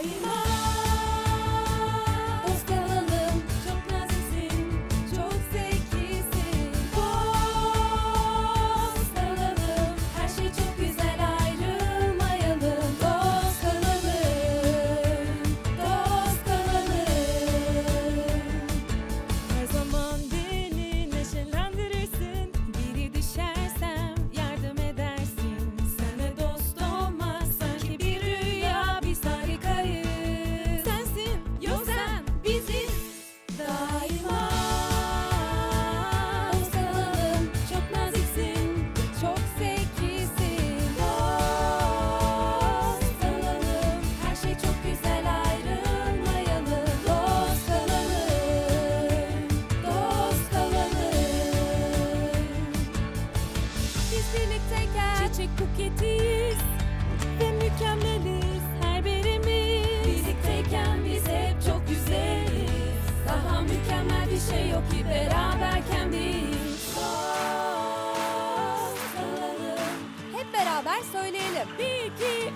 아, 이 Gerçek buketiyiz ve mükemmeliz her birimiz. Birlikteyken biz hep çok güzeliz. Daha mükemmel bir şey yok ki beraberken biz. Hep beraber söyleyelim. Bir, iki,